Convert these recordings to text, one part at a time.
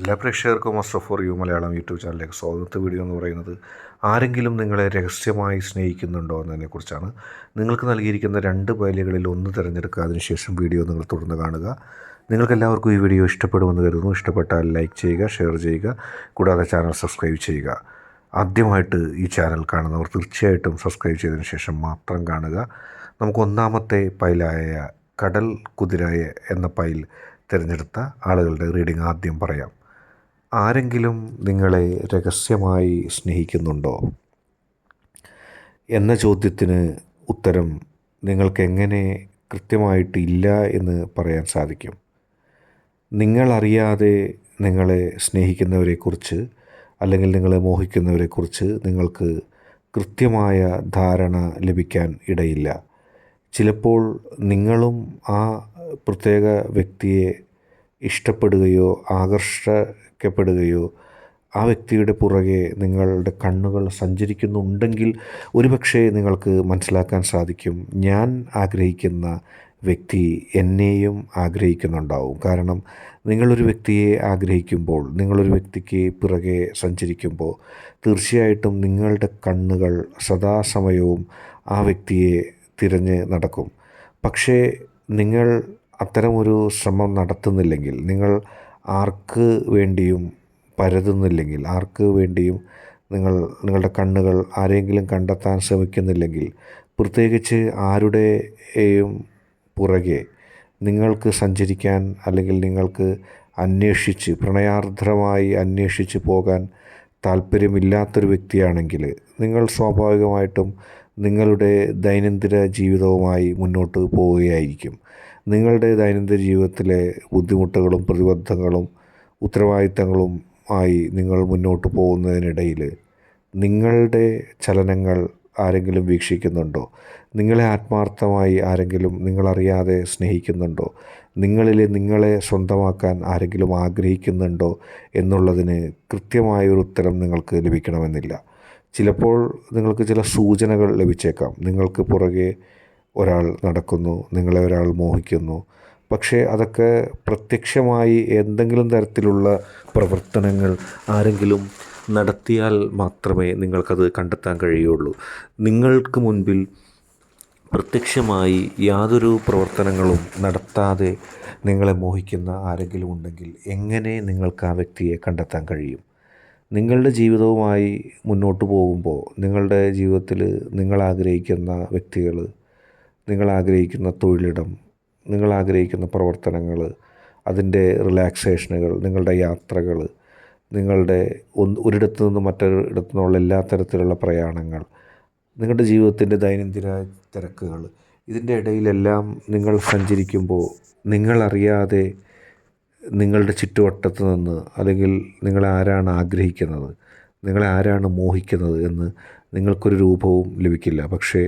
എല്ലാ പ്രേക്ഷകർക്കും muster U Malayalam YouTube ചാനലിലേക്ക് സ്വാഗത. വീഡിയോ എന്ന് പറയുന്നത് ആരെങ്കിലും നിങ്ങളെ രഹസ്യമായി സ്നേഹിക്കുന്നുണ്ടോ എന്നതിനെക്കുറിച്ചാണ്. നിങ്ങൾക്ക് നൽകിയിരിക്കുന്ന രണ്ട് പൈലുകളിൽ ഒന്ന് തിരഞ്ഞെടുക്കുക അതിനുശേഷം വീഡിയോ നിങ്ങൾ തുടർന്ന് കാണുക. നിങ്ങൾക്കെല്ലാവർക്കും ഈ വീഡിയോ ഇഷ്ടപ്പെടുമെന്ന് കരുതുന്നു. ഇഷ്ടപ്പെട്ടാൽ ലൈക്ക് ചെയ്യുക ഷെയർ ചെയ്യുക കൂടാതെ ചാനൽ സബ്സ്ക്രൈബ് ചെയ്യുക. ആദ്യമായിട്ട് ഈ ചാനൽ കാണുന്നവർ തീർച്ചയായിട്ടും സബ്സ്ക്രൈബ് ചെയ്തതിന് ശേഷം മാത്രം കാണുക. നമുക്ക് ഒന്നാമത്തെ പൈലായ കടൽ കുതിരായ എന്ന പൈൽ തിരഞ്ഞെടുത്ത ആളുകളുടെ റീഡിംഗ് ആദ്യം പറയാം. ആരെങ്കിലും നിങ്ങളെ രഹസ്യമായി സ്നേഹിക്കുന്നുണ്ടോ? എന്ന ചോദ്യത്തിന് ഉത്തരം നിങ്ങൾക്കെങ്ങനെ കൃത്യമായിട്ട് ഇല്ല എന്ന് പറയാൻ സാധിക്കും. നിങ്ങളറിയാതെ നിങ്ങളെ സ്നേഹിക്കുന്നവരെക്കുറിച്ച് അല്ലെങ്കിൽ നിങ്ങളെ മോഹിക്കുന്നവരെക്കുറിച്ച് നിങ്ങൾക്ക് കൃത്യമായ ധാരണ ലഭിക്കാൻ ഇടയില്ല. ചിലപ്പോൾ നിങ്ങളും ആ പ്രത്യേക വ്യക്തിയെ ഇഷ്ടപ്പെടുകയോ ആകർഷിക്കപ്പെടുകയോ ആ വ്യക്തിയുടെ പുറകെ നിങ്ങളുടെ കണ്ണുകൾ സഞ്ചരിക്കുന്നുണ്ടെങ്കിൽ ഒരുപക്ഷേ നിങ്ങൾക്ക് മനസ്സിലാക്കാൻ സാധിക്കും ഞാൻ ആഗ്രഹിക്കുന്ന വ്യക്തി എന്നെയും ആഗ്രഹിക്കുന്നുണ്ടാവും. കാരണം നിങ്ങളൊരു വ്യക്തിയെ ആഗ്രഹിക്കുമ്പോൾ നിങ്ങളൊരു വ്യക്തിക്ക് പിറകെ സഞ്ചരിക്കുമ്പോൾ തീർച്ചയായിട്ടും നിങ്ങളുടെ കണ്ണുകൾ സദാസമയവും ആ വ്യക്തിയെ തിരഞ്ഞ് നടക്കും. പക്ഷേ നിങ്ങൾ അത്തരമൊരു ശ്രമം നടത്തുന്നില്ലെങ്കിൽ നിങ്ങൾ ആർക്ക് വേണ്ടിയും പരതുന്നില്ലെങ്കിൽ ആർക്ക് വേണ്ടിയും നിങ്ങൾ നിങ്ങളുടെ കണ്ണുകൾ ആരെങ്കിലും കണ്ടെത്താൻ ശ്രമിക്കുന്നില്ലെങ്കിൽ പ്രത്യേകിച്ച് ആരുടെയും പുറകെ നിങ്ങൾക്ക് സഞ്ചരിക്കാൻ അല്ലെങ്കിൽ നിങ്ങൾക്ക് അന്വേഷിച്ച് പ്രണയാർദ്രമായി അന്വേഷിച്ച് പോകാൻ താല്പര്യമില്ലാത്തൊരു വ്യക്തിയാണെങ്കിൽ നിങ്ങൾ സ്വാഭാവികമായിട്ടും നിങ്ങളുടെ ദൈനംദിന ജീവിതവുമായി മുന്നോട്ട് പോവുകയായിരിക്കും. നിങ്ങളുടെ ദൈനംദിന ജീവിതത്തിലെ ബുദ്ധിമുട്ടുകളും പ്രതിബദ്ധങ്ങളും ഉത്തരവാദിത്തങ്ങളും ആയി നിങ്ങൾ മുന്നോട്ട് പോകുന്നതിനിടയിൽ നിങ്ങളുടെ ചലനങ്ങൾ ആരെങ്കിലും വീക്ഷിക്കുന്നുണ്ടോ? നിങ്ങളെ ആത്മാർത്ഥമായി ആരെങ്കിലും നിങ്ങളറിയാതെ സ്നേഹിക്കുന്നുണ്ടോ? നിങ്ങളിലെ നിങ്ങളെ സ്വന്തമാക്കാൻ ആരെങ്കിലും ആഗ്രഹിക്കുന്നുണ്ടോ എന്നുള്ളതിന് കൃത്യമായൊരു ഉത്തരം നിങ്ങൾക്ക് ലഭിക്കണമെന്നില്ല. ചിലപ്പോൾ നിങ്ങൾക്ക് ചില സൂചനകൾ ലഭിച്ചേക്കാം. നിങ്ങൾക്ക് പുറകെ ഒരാൾ നടക്കുന്നു നിങ്ങളെ ഒരാൾ മോഹിക്കുന്നു. പക്ഷേ അതൊക്കെ പ്രത്യക്ഷമായി എന്തെങ്കിലും തരത്തിലുള്ള പ്രവർത്തനങ്ങൾ ആരെങ്കിലും നടത്തിയാൽ മാത്രമേ നിങ്ങൾക്കത് കണ്ടെത്താൻ കഴിയുള്ളൂ. നിങ്ങൾക്ക് മുൻപിൽ പ്രത്യക്ഷമായി യാതൊരു പ്രവർത്തനങ്ങളും നടത്താതെ നിങ്ങളെ മോഹിക്കുന്ന ആരെങ്കിലും ഉണ്ടെങ്കിൽ എങ്ങനെ നിങ്ങൾക്ക് ആ വ്യക്തിയെ കണ്ടെത്താൻ കഴിയും? നിങ്ങളുടെ ജീവിതവുമായി മുന്നോട്ട് പോകുമ്പോൾ നിങ്ങളുടെ ജീവിതത്തിൽ നിങ്ങൾ ആഗ്രഹിക്കുന്ന വ്യക്തികൾ നിങ്ങൾ ആഗ്രഹിക്കുന്ന തൊഴിലിടം നിങ്ങൾ ആഗ്രഹിക്കുന്ന പ്രവർത്തനങ്ങൾ അതിന്റെ റിലാക്സേഷനുകൾ നിങ്ങളുടെ യാത്രകൾ നിങ്ങളുടെ ഒന്ന് ഒരിടത്തു നിന്ന് മറ്റൊരിടത്തു നിന്നുള്ള എല്ലാ തരത്തിലുള്ള പ്രയാണങ്ങൾ നിങ്ങളുടെ ജീവിതത്തിന്റെ ദൈനംദിന തിരക്കുകൾ ഇതിന്റെ ഇടയിലെല്ലാം നിങ്ങൾ സഞ്ചരിക്കുമ്പോൾ നിങ്ങളറിയാതെ നിങ്ങളുടെ ചുറ്റുവട്ടത്ത് നിന്ന് അല്ലെങ്കിൽ നിങ്ങളെ ആരാണ് ആഗ്രഹിക്കുന്നത് നിങ്ങളെ ആരാണ് മോഹിക്കുന്നത് എന്ന് നിങ്ങൾക്കൊരു രൂപവും ലഭിക്കില്ല. പക്ഷേ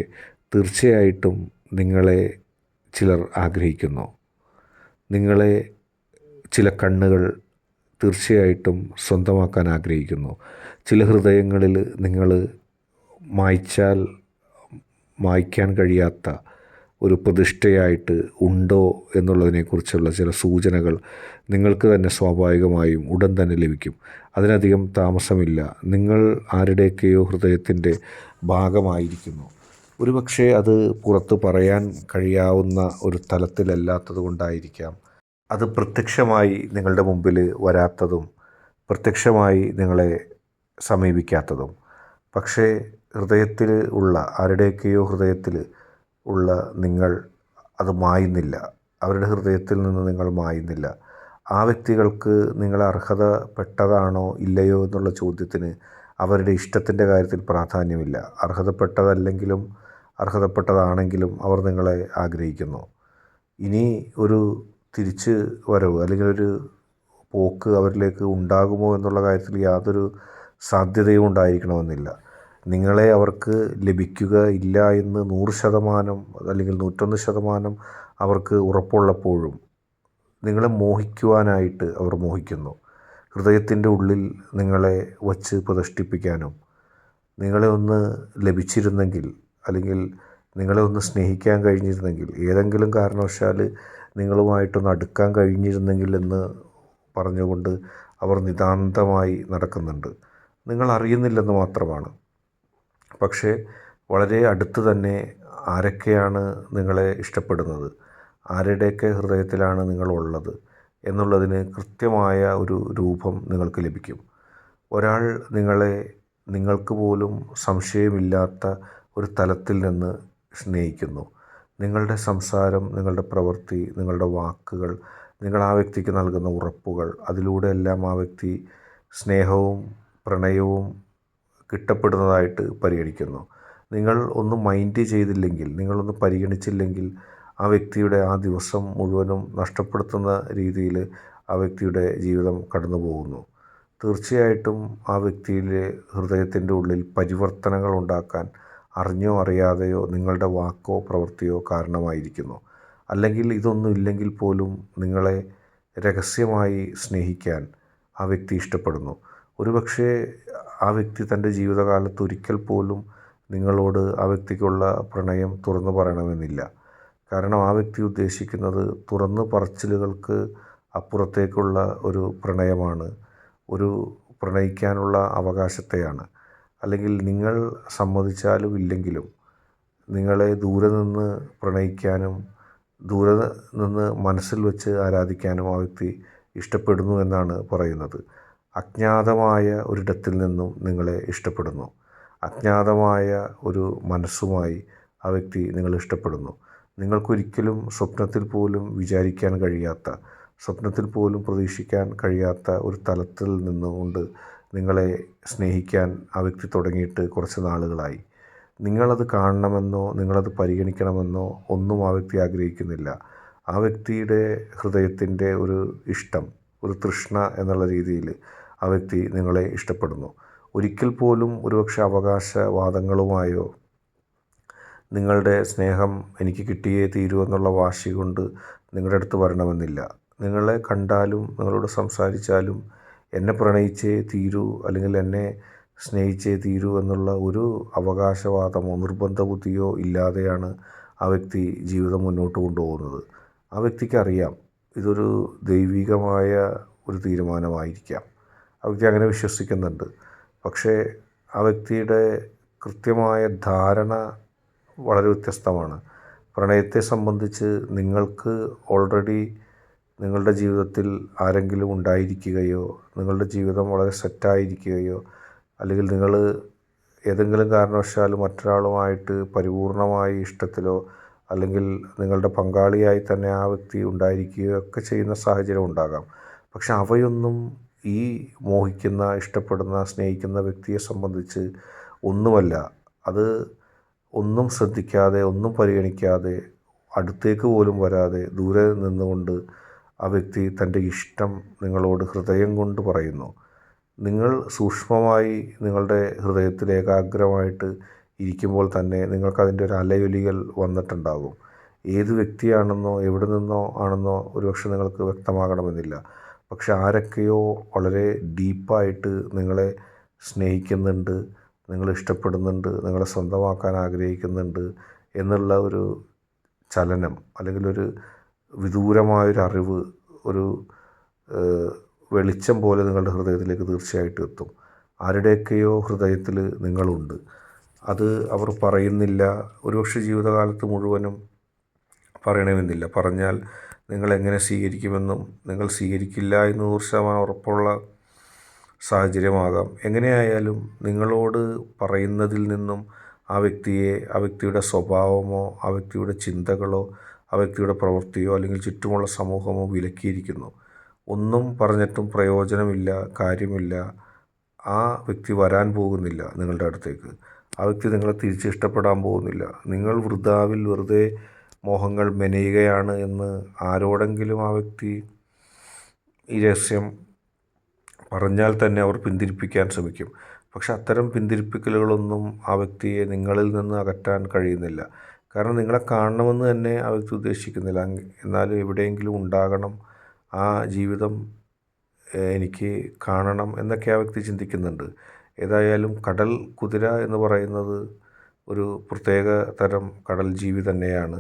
തീർച്ചയായിട്ടും നിങ്ങളെ ചിലർ ആഗ്രഹിക്കുന്നു. നിങ്ങളെ ചില കണ്ണുകൾ തീർച്ചയായിട്ടും സ്വന്തമാക്കാൻ ആഗ്രഹിക്കുന്നു. ചില ഹൃദയങ്ങളിൽ നിങ്ങൾ മായ്ച്ചാൽ മായ്ക്കാൻ കഴിയാത്ത ഒരു പ്രതിഷ്ഠയായിട്ട് ഉണ്ടോ എന്നുള്ളതിനെക്കുറിച്ചുള്ള ചില സൂചനകൾ നിങ്ങൾക്ക് തന്നെ സ്വാഭാവികമായും ഉടൻ തന്നെ ലഭിക്കും. അതിനധികം താമസമില്ല. നിങ്ങൾ ആരുടെയൊക്കെയോ ഹൃദയത്തിന്റെ ഭാഗമായിരിക്കുന്നു. ഒരുപക്ഷെ അത് പുറത്ത് പറയാൻ കഴിയാവുന്ന ഒരു തലത്തിലല്ലാത്തത് കൊണ്ടായിരിക്കാം. അത് പ്രത്യക്ഷമായി നിങ്ങളുടെ മുമ്പിൽ വരാത്തതും പ്രത്യക്ഷമായി നിങ്ങളെ സമീപിക്കാത്തതും. പക്ഷേ ഹൃദയത്തിൽ ഉള്ള ആരുടെയൊക്കെയോ ഹൃദയത്തിൽ ഉള്ള നിങ്ങൾ അത് മായുന്നില്ല. അവരുടെ ഹൃദയത്തിൽ നിന്ന് നിങ്ങൾ മായുന്നില്ല. ആ വ്യക്തികൾക്ക് നിങ്ങൾ അർഹതപ്പെട്ടതാണോ ഇല്ലയോ എന്നുള്ള ചോദ്യത്തിന് അവരുടെ ഇഷ്ടത്തിന്റെ കാര്യത്തിൽ പ്രാധാന്യമില്ല. അർഹതപ്പെട്ടതല്ലെങ്കിലും അർഹതപ്പെട്ടതാണെങ്കിലും അവർ നിങ്ങളെ ആഗ്രഹിക്കുന്നു. ഇനി ഒരു തിരിച്ച് വരവ് അല്ലെങ്കിൽ ഒരു പോക്ക് അവരിലേക്ക് ഉണ്ടാകുമോ എന്നുള്ള കാര്യത്തിൽ യാതൊരു സാധ്യതയും ഉണ്ടായിരിക്കണമെന്നില്ല. നിങ്ങളെ അവർക്ക് ലഭിക്കുക ഇല്ല എന്ന് നൂറ് ശതമാനം അല്ലെങ്കിൽ നൂറ്റൊന്ന് ശതമാനം അവർക്ക് ഉറപ്പുള്ളപ്പോഴും നിങ്ങളെ മോഹിക്കുവാനായിട്ട് അവർ മോഹിക്കുന്നു. ഹൃദയത്തിന്റെ ഉള്ളിൽ നിങ്ങളെ വച്ച് പ്രതിഷ്ഠിപ്പിക്കാനും നിങ്ങളെ ഒന്ന് ലഭിച്ചിരുന്നെങ്കിൽ അല്ലെങ്കിൽ നിങ്ങളെ ഒന്ന് സ്നേഹിക്കാൻ കഴിഞ്ഞിരുന്നെങ്കിൽ ഏതെങ്കിലും കാരണവശാൽ നിങ്ങളുമായിട്ടൊന്ന് അടുക്കാൻ കഴിഞ്ഞിരുന്നെങ്കിൽ എന്ന് പറഞ്ഞുകൊണ്ട് അവർ നിതാന്തമായി നടക്കുന്നുണ്ട്. നിങ്ങൾ അറിയുന്നില്ലെന്ന് മാത്രമാണ്. പക്ഷേ വളരെ അടുത്ത് തന്നെ ആരൊക്കെയാണ് നിങ്ങളെ ഇഷ്ടപ്പെടുന്നത്? ആരുടെയൊക്കെ ഹൃദയത്തിലാണ് നിങ്ങളുള്ളത് എന്നുള്ളതിന് കൃത്യമായ ഒരു രൂപം നിങ്ങൾക്ക് ലഭിക്കും. ഒരാൾ നിങ്ങളെ നിങ്ങൾക്ക് പോലും സംശയമില്ലാത്ത ഒരു തലത്തിൽ നിന്ന് സ്നേഹിക്കുന്നു. നിങ്ങളുടെ സംസാരം നിങ്ങളുടെ പ്രവൃത്തി നിങ്ങളുടെ വാക്കുകൾ നിങ്ങൾ ആ വ്യക്തിക്ക് നൽകുന്ന ഉറപ്പുകൾ അതിലൂടെ എല്ലാം ആ വ്യക്തി സ്നേഹവും പ്രണയവും കിട്ടപ്പെടുന്നതായിട്ട് പരിഗണിക്കുന്നു. നിങ്ങൾ ഒന്ന് മൈൻഡ് ചെയ്തില്ലെങ്കിൽ നിങ്ങളൊന്ന് പരിഗണിച്ചില്ലെങ്കിൽ ആ വ്യക്തിയുടെ ആ ദിവസം മുഴുവനും നഷ്ടപ്പെടുത്തുന്ന രീതിയിൽ ആ വ്യക്തിയുടെ ജീവിതം കടന്നു പോകുന്നു തീർച്ചയായിട്ടും ആ വ്യക്തിയിലെ ഹൃദയത്തിന്റെ ഉള്ളിൽ പരിവർത്തനങ്ങൾ ഉണ്ടാക്കാൻ അറിഞ്ഞോ അറിയാതെയോ നിങ്ങളുടെ വാക്കോ പ്രവൃത്തിയോ കാരണമായിരിക്കുന്നു. അല്ലെങ്കിൽ ഇതൊന്നും ഇല്ലെങ്കിൽ പോലും നിങ്ങളെ രഹസ്യമായി സ്നേഹിക്കാൻ ആ വ്യക്തി ഇഷ്ടപ്പെടുന്നു. ഒരുപക്ഷെ ആ വ്യക്തി തന്റെ ജീവിതകാലത്ത് ഒരിക്കൽ പോലും നിങ്ങളോട് ആ വ്യക്തിക്കുള്ള പ്രണയം തുറന്നു പറയണമെന്നില്ല. കാരണം ആ വ്യക്തി ഉദ്ദേശിക്കുന്നത് തുറന്ന് പറച്ചിലുകൾക്ക് അപ്പുറത്തേക്കുള്ള ഒരു പ്രണയമാണ്. ഒരു പ്രണയിക്കാനുള്ള അവകാശത്തെയാണ്. അല്ലെങ്കിൽ നിങ്ങൾ സമ്മതിച്ചാലും ഇല്ലെങ്കിലും നിങ്ങളെ ദൂരെ നിന്ന് പ്രണയിക്കാനും ദൂരെ നിന്ന് മനസ്സിൽ വെച്ച് ആരാധിക്കാനും ആ വ്യക്തി ഇഷ്ടപ്പെടുന്നു എന്നാണ് പറയുന്നത്. അജ്ഞാതമായ ഒരിടത്തിൽ നിന്നും നിങ്ങളെ ഇഷ്ടപ്പെടുന്നു. അജ്ഞാതമായ ഒരു മനസ്സുമായി ആ വ്യക്തി നിങ്ങളെ ഇഷ്ടപ്പെടുന്നു. നിങ്ങൾക്കൊരിക്കലും സ്വപ്നത്തിൽ പോലും വിചാരിക്കാൻ കഴിയാത്ത സ്വപ്നത്തിൽ പോലും പ്രതീക്ഷിക്കാൻ കഴിയാത്ത ഒരു തലത്തിൽ നിന്നുകൊണ്ട് നിങ്ങളെ സ്നേഹിക്കാൻ ആ വ്യക്തി തുടങ്ങിയിട്ട് കുറച്ച് നാളുകളായി. നിങ്ങളത് കാണണമെന്നോ നിങ്ങളത് പരിഗണിക്കണമെന്നോ ഒന്നും ആ വ്യക്തി ആഗ്രഹിക്കുന്നില്ല. ആ വ്യക്തിയുടെ ഹൃദയത്തിന്റെ ഒരു ഇഷ്ടം ഒരു തൃഷ്ണ എന്നുള്ള രീതിയിൽ ആ വ്യക്തി നിങ്ങളെ ഇഷ്ടപ്പെടുന്നു. ഒരിക്കൽ പോലും ഒരുപക്ഷെ അവകാശവാദങ്ങളുമായോ നിങ്ങളുടെ സ്നേഹം എനിക്ക് കിട്ടിയേ തീരൂ എന്നുള്ള വാശി കൊണ്ട് നിങ്ങളുടെ അടുത്ത് വരണമെന്നില്ല. നിങ്ങളെ കണ്ടാലും നിങ്ങളോട് സംസാരിച്ചാലും എന്നെ പ്രണയിച്ചേ തീരൂ അല്ലെങ്കിൽ എന്നെ സ്നേഹിച്ചേ തീരൂ എന്നുള്ള ഒരു അവകാശവാദമോ നിർബന്ധ ബുദ്ധിയോ ഇല്ലാതെയാണ് ആ വ്യക്തി ജീവിതം മുന്നോട്ട് കൊണ്ടുപോകുന്നത്. ആ വ്യക്തിക്ക് അറിയാം ഇതൊരു ദൈവികമായ ഒരു തീരുമാനമായിരിക്കാം. ആ വ്യക്തി അങ്ങനെ വിശ്വസിക്കുന്നുണ്ട്. പക്ഷേ ആ വ്യക്തിയുടെ കൃത്യമായ ധാരണ വളരെ വ്യത്യസ്തമാണ്. പ്രണയത്തെ സംബന്ധിച്ച് നിങ്ങൾക്ക് ഓൾറെഡി നിങ്ങളുടെ ജീവിതത്തിൽ ആരെങ്കിലും ഉണ്ടായിരിക്കുകയോ നിങ്ങളുടെ ജീവിതം വളരെ സെറ്റായിരിക്കുകയോ അല്ലെങ്കിൽ നിങ്ങൾ ഏതെങ്കിലും കാരണവശാൽ മറ്റൊരാളുമായിട്ട് പരിപൂർണമായി ഇഷ്ടത്തിലോ അല്ലെങ്കിൽ നിങ്ങളുടെ പങ്കാളിയായി തന്നെ ആ വ്യക്തി ഉണ്ടായിരിക്കുകയോ ഒക്കെ ചെയ്യുന്ന സാഹചര്യം ഉണ്ടാകാം. പക്ഷെ അവയൊന്നും ഈ മോഹിക്കുന്ന ഇഷ്ടപ്പെടുന്ന സ്നേഹിക്കുന്ന വ്യക്തിയെ സംബന്ധിച്ച് ഒന്നുമല്ല. അത് ഒന്നും ശ്രദ്ധിക്കാതെ ഒന്നും പരിഗണിക്കാതെ അടുത്തേക്ക് പോലും വരാതെ ദൂരെ നിന്നുകൊണ്ട് ആ വ്യക്തി തന്റെ ഇഷ്ടം നിങ്ങളോട് ഹൃദയം കൊണ്ട് പറയുന്നു. നിങ്ങൾ സൂക്ഷ്മമായി നിങ്ങളുടെ ഹൃദയത്തിൽ ഏകാഗ്രമായിട്ട് ഇരിക്കുമ്പോൾ തന്നെ നിങ്ങൾക്കതിന്റെ ഒരു അലയൊലികൾ വന്നിട്ടുണ്ടാകും. ഏത് വ്യക്തിയാണെന്നോ എവിടെ നിന്നോ ആണെന്നോ ഒരുപക്ഷെ നിങ്ങൾക്ക് വ്യക്തമാകണമെന്നില്ല. പക്ഷെ ആരൊക്കെയോ വളരെ ഡീപ്പായിട്ട് നിങ്ങളെ സ്നേഹിക്കുന്നുണ്ട് നിങ്ങളെ ഇഷ്ടപ്പെടുന്നുണ്ട് നിങ്ങളെ സ്വന്തമാക്കാൻ ആഗ്രഹിക്കുന്നുണ്ട് എന്നുള്ള ഒരു ചലനം അല്ലെങ്കിൽ ഒരു വിദൂരമായൊരു അറിവ് ഒരു വെളിച്ചം പോലെ നിങ്ങളുടെ ഹൃദയത്തിലേക്ക് തീർച്ചയായിട്ടും എത്തും. ആരുടെയൊക്കെയോ ഹൃദയത്തിൽ നിങ്ങളുണ്ട്. അത് അവർ പറയുന്നില്ല. ഒരുപക്ഷെ ജീവിതകാലത്ത് മുഴുവനും പറയണമെന്നില്ല. പറഞ്ഞാൽ നിങ്ങൾ എങ്ങനെ സ്വീകരിക്കുമെന്നും നിങ്ങൾ സ്വീകരിക്കില്ല എന്ന് ശതമാനം ഉറപ്പുള്ള സാഹചര്യമാകാം. എങ്ങനെയായാലും നിങ്ങളോട് പറയുന്നതിൽ നിന്നും ആ വ്യക്തിയെ ആ വ്യക്തിയുടെ സ്വഭാവമോ ആ വ്യക്തിയുടെ ചിന്തകളോ ആ വ്യക്തിയുടെ പ്രവൃത്തിയോ അല്ലെങ്കിൽ ചുറ്റുമുള്ള സമൂഹമോ വിലക്കിയിരിക്കുന്നു. ഒന്നും പറഞ്ഞിട്ടും പ്രയോജനമില്ല കാര്യമില്ല. ആ വ്യക്തി വരാൻ പോകുന്നില്ല നിങ്ങളുടെ അടുത്തേക്ക്. ആ വ്യക്തി നിങ്ങളെ തിരിച്ച് ഇഷ്ടപ്പെടാൻ പോകുന്നില്ല. നിങ്ങൾ വൃതാവിൽ വെറുതെ മോഹങ്ങൾ മെനയുകയാണ് എന്ന് ആരോടെങ്കിലും ആ വ്യക്തി ഈ രഹസ്യം പറഞ്ഞാൽ തന്നെ അവർ പിന്തിരിപ്പിക്കാൻ ശ്രമിക്കും. പക്ഷെ അത്തരം പിന്തിരിപ്പിക്കലുകളൊന്നും ആ വ്യക്തിയെ നിങ്ങളിൽ നിന്ന് അകറ്റാൻ കഴിയുന്നില്ല. കാരണം നിങ്ങളെ കാണണമെന്ന് തന്നെ ആ വ്യക്തി ഉദ്ദേശിക്കുന്നില്ല എന്നാലും എവിടെയെങ്കിലും ഉണ്ടാകണം. ആ ജീവിതം എനിക്ക് കാണണം എന്നൊക്കെ ആ വ്യക്തി ചിന്തിക്കുന്നുണ്ട്. ഏതായാലും കടൽ കുതിര എന്ന് പറയുന്നത് ഒരു പ്രത്യേക തരം കടൽ ജീവി തന്നെയാണ്.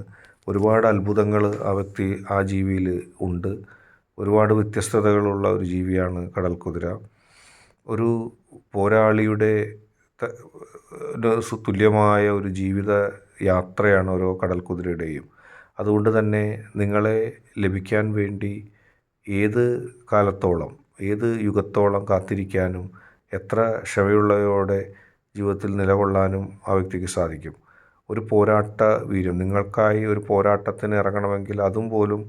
ഒരുപാട് അത്ഭുതങ്ങൾ ആ വ്യക്തി ആ ജീവിയിൽ ഉണ്ട്. ഒരുപാട് വ്യത്യസ്തതകളുള്ള ഒരു ജീവിയാണ് കടൽ കുതിര. ഒരു പോരാളിയുടെ തുല്യമായ ഒരു ജീവിത യാത്രയാണ് ഓരോ കടൽ കുതിരയുടെയും അതുകൊണ്ട് തന്നെ നിങ്ങളെ ലഭിക്കാൻ വേണ്ടി ഏത് കാലത്തോളം ഏത് യുഗത്തോളം കാത്തിരിക്കാനും എത്ര ക്ഷമയുള്ളവയോടെ ജീവിതത്തിൽ നിലകൊള്ളാനും ആ വ്യക്തിക്ക് സാധിക്കും. ഒരു പോരാട്ട വീര്യം നിങ്ങൾക്കായി ഒരു പോരാട്ടത്തിന് ഇറങ്ങണമെങ്കിൽ അതും പോലും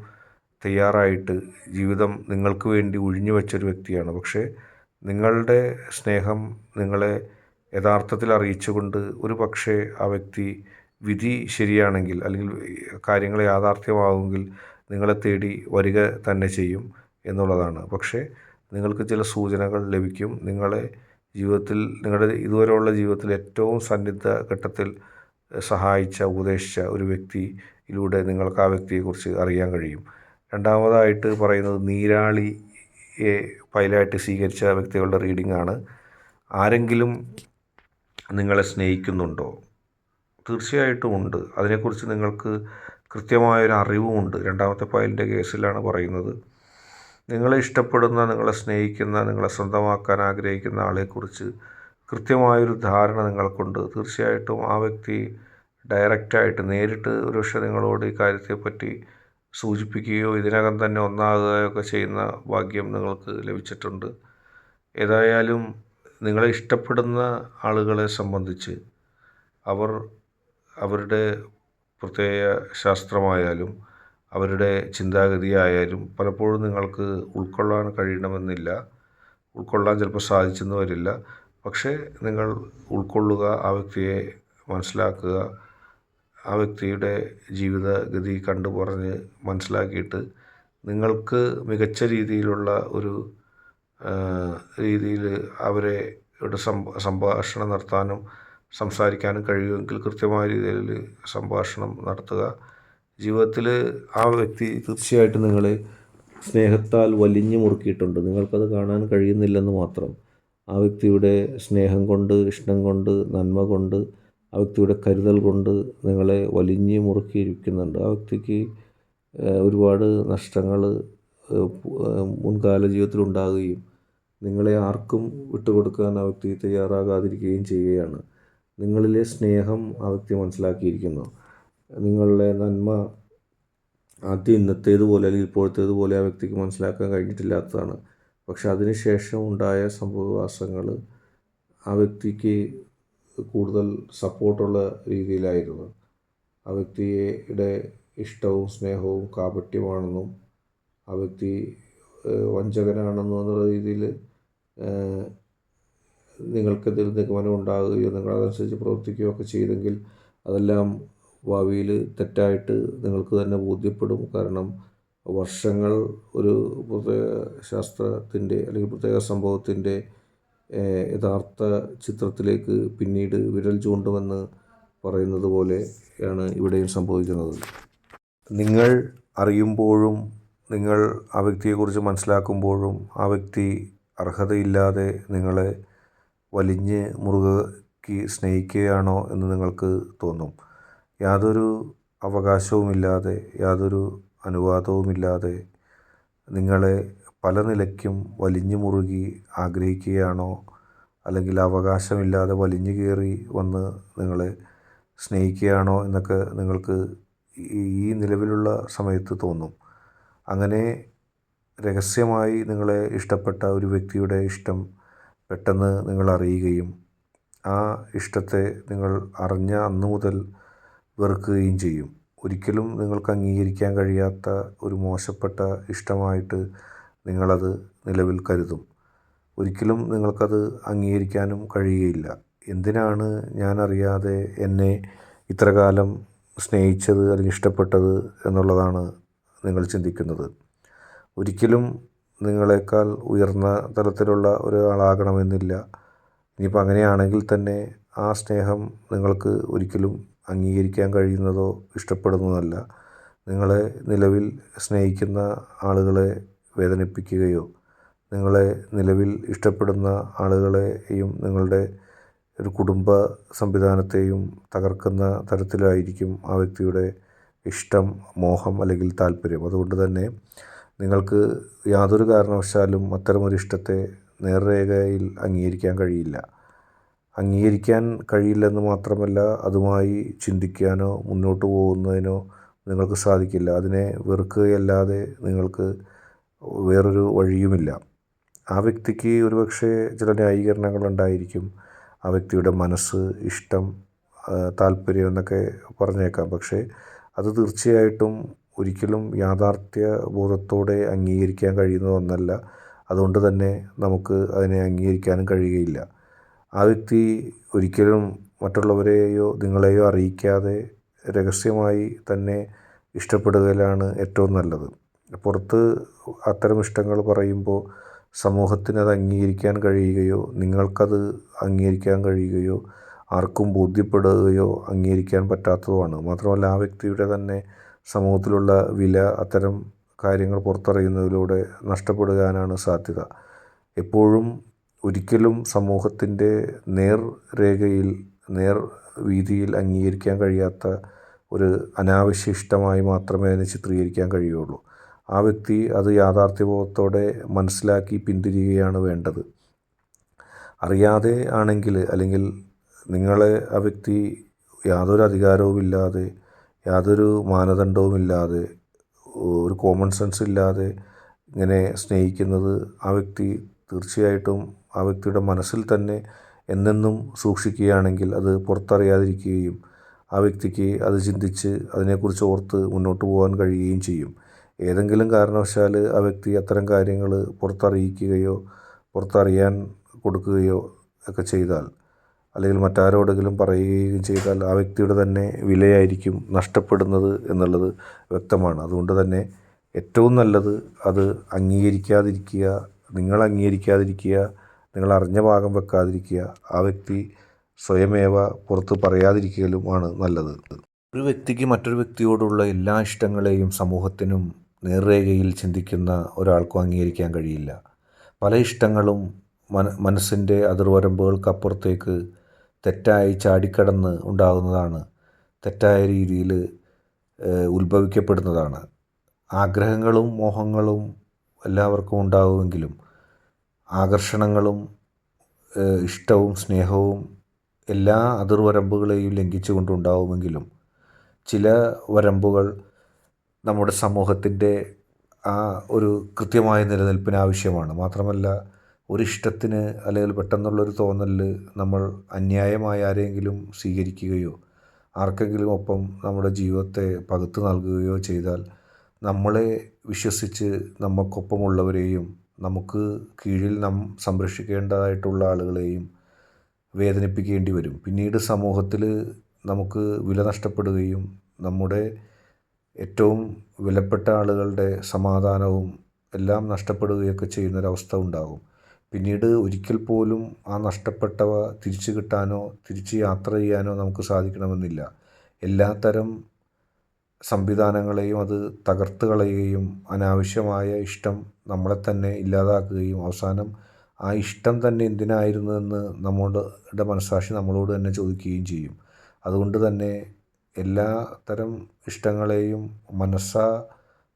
തയ്യാറായിട്ട് ജീവിതം നിങ്ങൾക്ക് വേണ്ടി ഒഴിഞ്ഞു വെച്ചൊരു വ്യക്തിയാണ്. പക്ഷേ നിങ്ങളുടെ സ്നേഹം നിങ്ങളെ യഥാർത്ഥത്തിൽ അറിയിച്ചുകൊണ്ട് ഒരു പക്ഷേ ആ വ്യക്തി വിധി ശരിയാണെങ്കിൽ അല്ലെങ്കിൽ കാര്യങ്ങൾ യാഥാർത്ഥ്യമാകുമെങ്കിൽ നിങ്ങളെ തേടി വരിക തന്നെ ചെയ്യും എന്നുള്ളതാണ്. പക്ഷേ നിങ്ങൾക്ക് ചില സൂചനകൾ ലഭിക്കും. നിങ്ങളെ ജീവിതത്തിൽ നിങ്ങളുടെ ഇതുവരെയുള്ള ജീവിതത്തിൽ ഏറ്റവും സന്നിഗ്ധ ഘട്ടത്തിൽ സഹായിച്ച ഉപദേശിച്ച ഒരു വ്യക്തിയിലൂടെ നിങ്ങൾക്ക് ആ വ്യക്തിയെക്കുറിച്ച് അറിയാൻ കഴിയും. രണ്ടാമതായിട്ട് പറയുന്നത് നീരാളിയെ പൈലായിട്ട് സ്വീകരിച്ച വ്യക്തികളുടെ റീഡിംഗ് ആണ്. ആരെങ്കിലും നിങ്ങളെ സ്നേഹിക്കുന്നുണ്ടോ? തീർച്ചയായിട്ടും ഉണ്ട്. അതിനെക്കുറിച്ച് നിങ്ങൾക്ക് കൃത്യമായൊരു അറിവുമുണ്ട്. രണ്ടാമത്തെ ഫയലിന്റെ കേസിലാണ് പറയുന്നത്. നിങ്ങളെ ഇഷ്ടപ്പെടുന്ന നിങ്ങളെ സ്നേഹിക്കുന്ന നിങ്ങളെ സ്വന്തമാക്കാൻ ആഗ്രഹിക്കുന്ന ആളെക്കുറിച്ച് കൃത്യമായൊരു ധാരണ നിങ്ങൾക്കുണ്ട്. തീർച്ചയായിട്ടും ആ വ്യക്തി ഡയറക്റ്റായിട്ട് നേരിട്ട് ഒരുപക്ഷെ നിങ്ങളോട് ഈ കാര്യത്തെപ്പറ്റി സൂചിപ്പിക്കുകയോ ഇതിനകം തന്നെ ഒന്നാകുകയോ ഒക്കെ ചെയ്യുന്ന ഭാഗ്യം നിങ്ങൾക്ക് ലഭിച്ചിട്ടുണ്ട്. ഏതായാലും നിങ്ങളെ ഇഷ്ടപ്പെടുന്ന ആളുകളെ സംബന്ധിച്ച് അവർ അവരുടെ പ്രത്യേക ശാസ്ത്രമായാലും അവരുടെ ചിന്താഗതിയായാലും പലപ്പോഴും നിങ്ങൾക്ക് ഉൾക്കൊള്ളാൻ കഴിയണമെന്നില്ല. ഉൾക്കൊള്ളാൻ ചിലപ്പോൾ സാധിച്ചെന്ന് വരില്ല പക്ഷേ നിങ്ങൾ ഉൾക്കൊള്ളുക ആ വ്യക്തിയെ മനസ്സിലാക്കുക ആ വ്യക്തിയുടെ ജീവിതഗതി കണ്ടു പറഞ്ഞ് മനസ്സിലാക്കിയിട്ട് നിങ്ങൾക്ക് മികച്ച രീതിയിലുള്ള ഒരു രീതിയിൽ അവരെ സംഭാഷണം നടത്താനും സംസാരിക്കാനും കഴിയുമെങ്കിൽ കൃത്യമായ രീതിയിൽ സംഭാഷണം നടത്തുക. ജീവിതത്തിൽ ആ വ്യക്തി തീർച്ചയായിട്ടും നിങ്ങളെ സ്നേഹത്താൽ വലിഞ്ഞു മുറുക്കിയിട്ടുണ്ട്. നിങ്ങൾക്കത് കാണാൻ കഴിയുന്നില്ലെന്ന് മാത്രം. ആ വ്യക്തിയുടെ സ്നേഹം കൊണ്ട് ഇഷ്ടം കൊണ്ട് നന്മ കൊണ്ട് ആ വ്യക്തിയുടെ കരുതൽ കൊണ്ട് നിങ്ങളെ വലിഞ്ഞു മുറുക്കിയിരിക്കുന്നുണ്ട്. ആ വ്യക്തിക്ക് ഒരുപാട് നഷ്ടങ്ങൾ മുൻകാല ജീവിതത്തിൽ ഉണ്ടാകുകയും നിങ്ങളെ ആർക്കും വിട്ടുകൊടുക്കാൻ ആ വ്യക്തി തയ്യാറാകാതിരിക്കുകയും ചെയ്യുകയാണ്. നിങ്ങളിലെ സ്നേഹം ആ വ്യക്തി മനസ്സിലാക്കിയിരിക്കുന്നു. നിങ്ങളുടെ നന്മ ആദ്യം ഇന്നത്തേതുപോലെ അല്ലെങ്കിൽ ഇപ്പോഴത്തേതുപോലെ ആ വ്യക്തിക്ക് മനസ്സിലാക്കാൻ കഴിഞ്ഞിട്ടില്ലാത്തതാണ്. പക്ഷെ അതിനുശേഷം ഉണ്ടായ സംഭവവാസങ്ങൾ ആ വ്യക്തിക്ക് കൂടുതൽ സപ്പോർട്ടുള്ള രീതിയിലായിരുന്നു. ആ വ്യക്തിയുടെ ഇഷ്ടവും സ്നേഹവും കാപട്യമാണെന്നും ആ വ്യക്തി വഞ്ചകനാണെന്നും എന്നുള്ള രീതിയിൽ നിങ്ങൾക്കെതിരെ നിഗമനം ഉണ്ടാകുകയോ നിങ്ങൾ അതനുസരിച്ച് പ്രവർത്തിക്കുകയോ ഒക്കെ ചെയ്തെങ്കിൽ അതെല്ലാം ഭാവിയിൽ തെറ്റായിട്ട് നിങ്ങൾക്ക് തന്നെ ബോധ്യപ്പെടും. കാരണം വർഷങ്ങൾ ഒരു പ്രത്യേക ശാസ്ത്രത്തിന്റെ അല്ലെങ്കിൽ പ്രത്യേക സംഭവത്തിന്റെ യഥാർത്ഥ ചിത്രത്തിലേക്ക് പിന്നീട് വിരൽ ചൂണ്ടുമെന്ന് പറയുന്നത് പോലെയാണ് ഇവിടെയും സംഭവിക്കുന്നത്. നിങ്ങൾ അറിയുമ്പോഴും നിങ്ങൾ ആ വ്യക്തിയെക്കുറിച്ച് മനസ്സിലാക്കുമ്പോഴും ആ വ്യക്തി അർഹതയില്ലാതെ നിങ്ങളെ വലിഞ്ഞ് മുറുകി സ്നേഹിക്കുകയാണോ എന്ന് നിങ്ങൾക്ക് തോന്നും? യാതൊരു അവകാശവുമില്ലാതെ യാതൊരു അനുവാദവുമില്ലാതെ നിങ്ങളെ പല നിലയ്ക്കും വലിഞ്ഞു മുറുകി ആഗ്രഹിക്കുകയാണോ? അല്ലെങ്കിൽ അവകാശമില്ലാതെ വലിഞ്ഞു കയറി വന്ന് നിങ്ങളെ സ്നേഹിക്കുകയാണോ എന്നൊക്കെ നിങ്ങൾക്ക് ഈ നിലവിലുള്ള സമയത്ത് തോന്നും. അങ്ങനെ രഹസ്യമായി നിങ്ങളെ ഇഷ്ടപ്പെട്ട ഒരു വ്യക്തിയുടെ ഇഷ്ടം പെട്ടെന്ന് നിങ്ങൾ അറിയുകയും ആ ഇഷ്ടത്തെ നിങ്ങൾ അറിഞ്ഞ അന്നു മുതൽ വെറുക്കുകയും ചെയ്യും. ഒരിക്കലും നിങ്ങൾക്ക് അംഗീകരിക്കാൻ കഴിയാത്ത ഒരു മോശപ്പെട്ട ഇഷ്ടമായിട്ട് നിങ്ങളത് നിലവിൽ കരുതും. ഒരിക്കലും നിങ്ങൾക്കത് അംഗീകരിക്കാനും കഴിയുകയില്ല. എന്തിനാണ് ഞാനറിയാതെ എന്നെ ഇത്രകാലം സ്നേഹിച്ചത് അല്ലെങ്കിൽ ഇഷ്ടപ്പെട്ടത് എന്നുള്ളതാണ് നിങ്ങൾ ചിന്തിക്കുന്നത്. ഒരിക്കലും നിങ്ങളെക്കാൾ ഉയർന്ന തലത്തിലുള്ള ഒരാളാകണമെന്നില്ല. ഇനിയിപ്പോൾ അങ്ങനെയാണെങ്കിൽ തന്നെ ആ സ്നേഹം നിങ്ങൾക്ക് ഒരിക്കലും അംഗീകരിക്കാൻ കഴിയുന്നതോ ഇഷ്ടപ്പെടുന്നതല്ല. നിങ്ങളെ നിലവിൽ സ്നേഹിക്കുന്ന ആളുകളെ വേദനിപ്പിക്കുകയോ നിങ്ങളെ നിലവിൽ ഇഷ്ടപ്പെടുന്ന ആളുകളെയും നിങ്ങളുടെ ഒരു കുടുംബ സംവിധാനത്തെയും തകർക്കുന്ന തരത്തിലായിരിക്കും ആ വ്യക്തിയുടെ ഇഷ്ടം മോഹം അല്ലെങ്കിൽ താല്പര്യം. അതുകൊണ്ട് തന്നെ നിങ്ങൾക്ക് യാതൊരു കാരണവശാലും അത്തരമൊരു ഇഷ്ടത്തെ നേർരേഖയിൽ അംഗീകരിക്കാൻ കഴിയില്ല. അംഗീകരിക്കാൻ കഴിയില്ലെന്ന് മാത്രമല്ല അതുമായി ചിന്തിക്കാനോ മുന്നോട്ട് പോകുന്നതിനോ നിങ്ങൾക്ക് സാധിക്കില്ല. അതിനെ വെറുക്കുകയല്ലാതെ നിങ്ങൾക്ക് വേറൊരു വഴിയുമില്ല. ആ വ്യക്തിക്ക് ഒരുപക്ഷെ ചില ന്യായീകരണങ്ങളുണ്ടായിരിക്കും ആ വ്യക്തിയുടെ മനസ്സ് ഇഷ്ടം താല്പര്യം എന്നൊക്കെ പറഞ്ഞേക്കാം. പക്ഷേ അത് തീർച്ചയായിട്ടും ഒരിക്കലും യാഥാർത്ഥ്യ ബോധത്തോടെ അംഗീകരിക്കാൻ കഴിയുന്ന ഒന്നല്ല. അതുകൊണ്ട് തന്നെ നമുക്ക് അതിനെ അംഗീകരിക്കാനും കഴിയുകയില്ല. ആ വ്യക്തി ഒരിക്കലും മറ്റുള്ളവരെയോ നിങ്ങളെയോ അറിയിക്കാതെ രഹസ്യമായി തന്നെ ഇഷ്ടപ്പെടുകയിലാണ് ഏറ്റവും നല്ലത്. പുറത്ത് അത്തരം ഇഷ്ടങ്ങൾ പറയുമ്പോൾ സമൂഹത്തിന് അത് അംഗീകരിക്കാൻ കഴിയുകയോ നിങ്ങൾക്കത് അംഗീകരിക്കാൻ കഴിയുകയോ ആർക്കും ബോധ്യപ്പെടുകയോ അംഗീകരിക്കാൻ പറ്റാത്തതുമാണ്. മാത്രമല്ല ആ വ്യക്തിയുടെ തന്നെ സമൂഹത്തിലുള്ള വില അത്തരം കാര്യങ്ങൾ പുറത്തറിയുന്നതിലൂടെ നഷ്ടപ്പെടുവാനാണ് സാധ്യത. എപ്പോഴും ഒരിക്കലും സമൂഹത്തിന്റെ നേർ രേഖയിൽ നേർ വീതിയിൽ അംഗീകരിക്കാൻ കഴിയാത്ത ഒരു അനാവശ്യ ഇഷ്ടമായി മാത്രമേ അതിനെ ചിത്രീകരിക്കാൻ കഴിയുള്ളൂ. ആ വ്യക്തി അത് യാഥാർത്ഥ്യബോധത്തോടെ മനസ്സിലാക്കി പിന്തിരിയുകയാണ് വേണ്ടത്. അറിയാതെ ആണെങ്കിൽ അല്ലെങ്കിൽ നിങ്ങളെ ആ വ്യക്തി യാതൊരു അധികാരവുമില്ലാതെ യാതൊരു മാനദണ്ഡവുമില്ലാതെ ഒരു കോമൺ സെൻസ് ഇല്ലാതെ ഇങ്ങനെ സ്നേഹിക്കുന്നത് ആ വ്യക്തി തീർച്ചയായിട്ടും ആ വ്യക്തിയുടെ മനസ്സിൽ തന്നെ എന്നെന്നും സൂക്ഷിക്കുകയാണെങ്കിൽ അത് പുറത്തറിയാതിരിക്കുകയും ആ വ്യക്തിക്ക് അത് ചിന്തിച്ച് അതിനെക്കുറിച്ച് ഓർത്ത് മുന്നോട്ട് പോകാൻ കഴിയുകയും ചെയ്യും. ഏതെങ്കിലും കാരണവശാൽ ആ വ്യക്തി അത്തരം കാര്യങ്ങൾ പുറത്തറിയിക്കുകയോ പുറത്തറിയാൻ കൊടുക്കുകയോ ഒക്കെ ചെയ്താൽ അല്ലെങ്കിൽ മറ്റാരോടെങ്കിലും പറയുകയും ചെയ്താൽ ആ വ്യക്തിയുടെ തന്നെ വിലയായിരിക്കും നഷ്ടപ്പെടുന്നത് എന്നുള്ളത് വ്യക്തമാണ്. അതുകൊണ്ട് തന്നെ ഏറ്റവും നല്ലത് അത് അംഗീകരിക്കാതിരിക്കുക നിങ്ങൾ അംഗീകരിക്കാതിരിക്കുക നിങ്ങൾ അറിഞ്ഞ ഭാഗം വെക്കാതിരിക്കുക ആ വ്യക്തി സ്വയമേവ പുറത്ത് പറയാതിരിക്കലുമാണ് നല്ലത്. ഒരു വ്യക്തിക്ക് മറ്റൊരു വ്യക്തിയോടുള്ള എല്ലാ ഇഷ്ടങ്ങളെയും സമൂഹത്തിനും നേർരേഖയിൽ ചിന്തിക്കുന്ന ഒരാൾക്കും അംഗീകരിക്കാൻ കഴിയില്ല. പല ഇഷ്ടങ്ങളും മന മനസ്സിന്റെ അതിർവരമ്പുകൾക്കപ്പുറത്തേക്ക് തെറ്റായി ചാടിക്കടന്ന് ഉണ്ടാകുന്നതാണ് തെറ്റായ രീതിയിൽ ഉത്ഭവിക്കപ്പെടുന്നതാണ്. ആഗ്രഹങ്ങളും മോഹങ്ങളും എല്ലാവർക്കും ഉണ്ടാകുമെങ്കിലും ആകർഷണങ്ങളും ഇഷ്ടവും സ്നേഹവും എല്ലാ അതിർവരമ്പുകളെയും ലംഘിച്ചുകൊണ്ടുണ്ടാവുമെങ്കിലും ചില വരമ്പുകൾ നമ്മുടെ സമൂഹത്തിന്റെ ആ ഒരു കൃത്യമായ നിലനിൽപ്പിന് ആവശ്യമാണ്. മാത്രമല്ല ഒരിഷ്ടത്തിന് അല്ലെങ്കിൽ പെട്ടെന്നുള്ളൊരു തോന്നലിൽ നമ്മൾ അന്യായമായി ആരെങ്കിലും സ്വീകരിക്കുകയോ ആർക്കെങ്കിലും ഒപ്പം നമ്മുടെ ജീവിതത്തെ പകുത്തു നൽകുകയോ ചെയ്താൽ നമ്മളെ വിശ്വസിച്ച് നമുക്കൊപ്പമുള്ളവരെയും നമുക്ക് കീഴിൽ നാം സംരക്ഷിക്കേണ്ടതായിട്ടുള്ള ആളുകളെയും വേദനിപ്പിക്കേണ്ടി വരും. പിന്നീട് സമൂഹത്തിൽ നമുക്ക് വില നഷ്ടപ്പെടുകയും നമ്മുടെ ഏറ്റവും വിലപ്പെട്ട ആളുകളുടെ സമാധാനവും എല്ലാം നഷ്ടപ്പെടുകയൊക്കെ ചെയ്യുന്നൊരവസ്ഥ ഉണ്ടാകും. പിന്നീട് ഒരിക്കൽ പോലും ആ നഷ്ടപ്പെട്ടവ തിരിച്ചു കിട്ടാനോ തിരിച്ച് യാത്ര ചെയ്യാനോ നമുക്ക് സാധിക്കണമെന്നില്ല. എല്ലാത്തരം സംവിധാനങ്ങളെയും അത് തകർത്ത് കളയുകയും അനാവശ്യമായ ഇഷ്ടം നമ്മളെ തന്നെ ഇല്ലാതാക്കുകയും അവസാനം ആ ഇഷ്ടം തന്നെ എന്തിനായിരുന്നു എന്ന് നമ്മളുടെ മനസ്സാക്ഷി നമ്മളോട് തന്നെ ചോദിക്കുകയും ചെയ്യും. അതുകൊണ്ട് തന്നെ എല്ലാ തരം ഇഷ്ടങ്ങളെയും മനസ്സാ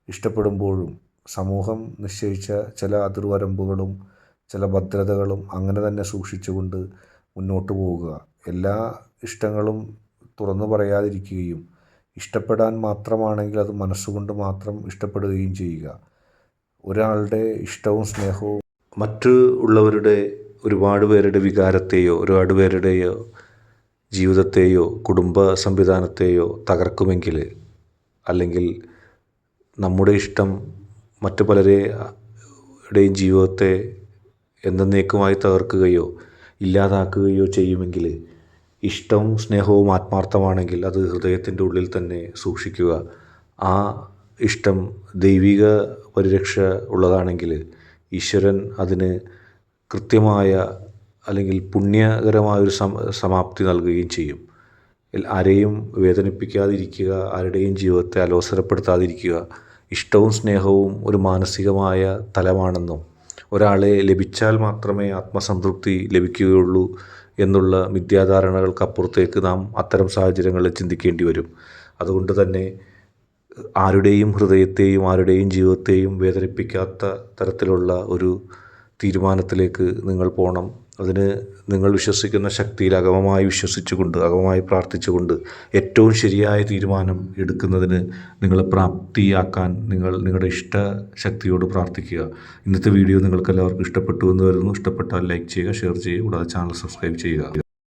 ഇഷ്ടപ്പെടുമ്പോഴും സമൂഹം നിശ്ചയിച്ച ചില അതിർവരമ്പുകളും ചില ഭദ്രതകളും അങ്ങനെ തന്നെ സൂക്ഷിച്ചുകൊണ്ട് മുന്നോട്ട് പോവുക. എല്ലാ ഇഷ്ടങ്ങളും തുറന്നു പറയാതിരിക്കുകയും ഇഷ്ടപ്പെടാൻ മാത്രമാണെങ്കിൽ അത് മനസ്സുകൊണ്ട് മാത്രം ഇഷ്ടപ്പെടുകയും ചെയ്യുക. ഒരാളുടെ ഇഷ്ടവും സ്നേഹവും മറ്റ് ഉള്ളവരുടെ ഒരുപാട് പേരുടെ വികാരത്തെയോ ഒരുപാട് പേരുടെയോ ജീവിതത്തെയോ കുടുംബ സംവിധാനത്തെയോ തകർക്കുമെങ്കിൽ അല്ലെങ്കിൽ നമ്മുടെ ഇഷ്ടം മറ്റു പലരുടെയും ജീവിതത്തെ എന്നേക്കുമായി തകർക്കുകയോ ഇല്ലാതാക്കുകയോ ചെയ്യുമെങ്കിൽ ഇഷ്ടവും സ്നേഹവും ആത്മാർത്ഥമാണെങ്കിൽ അത് ഹൃദയത്തിന്റെ ഉള്ളിൽ തന്നെ സൂക്ഷിക്കുക. ആ ഇഷ്ടം ദൈവിക പരിരക്ഷ ഉള്ളതാണെങ്കിൽ ഈശ്വരൻ അതിന് കൃത്യമായ അല്ലെങ്കിൽ പുണ്യകരമായൊരു സമാപ്തി നൽകുകയും ചെയ്യും. ആരെയും വേദനിപ്പിക്കാതിരിക്കുക ആരുടെയും ജീവിതത്തെ അലോസരപ്പെടുത്താതിരിക്കുക ഇഷ്ടവും സ്നേഹവും ഒരു മാനസികമായ തലമാണെന്നും ഒരാളെ ലഭിച്ചാൽ മാത്രമേ ആത്മസംതൃപ്തി ലഭിക്കുകയുള്ളൂ എന്നുള്ള മിഥ്യാധാരണകൾക്കപ്പുറത്തേക്ക് നാം അത്തരം സാഹചര്യങ്ങളിൽ ചിന്തിക്കേണ്ടി വരും. അതുകൊണ്ട് തന്നെ ആരുടെയും ഹൃദയത്തെയും ആരുടെയും ജീവിതത്തെയും വേദനിപ്പിക്കാത്ത തരത്തിലുള്ള ഒരു തീരുമാനത്തിലേക്ക് നിങ്ങൾ പോകണം അതിന് നിങ്ങൾ വിശ്വസിക്കുന്ന ശക്തിയിൽ അകമമായി വിശ്വസിച്ചുകൊണ്ട് അകമമായി പ്രാർത്ഥിച്ചുകൊണ്ട് ഏറ്റവും ശരിയായ തീരുമാനം എടുക്കുന്നതിന് നിങ്ങളെ പ്രാപ്തിയാക്കാൻ നിങ്ങൾ നിങ്ങളുടെ ഇഷ്ട ശക്തിയോട് പ്രാർത്ഥിക്കുക. ഇന്നത്തെ വീഡിയോ നിങ്ങൾക്ക് എല്ലാവർക്കും ഇഷ്ടപ്പെട്ടു എന്ന് വരുന്നു ഇഷ്ടപ്പെട്ടാൽ ലൈക്ക് ചെയ്യുക ഷെയർ ചെയ്യുക കൂടാതെ ചാനൽ സബ്സ്ക്രൈബ് ചെയ്യുക.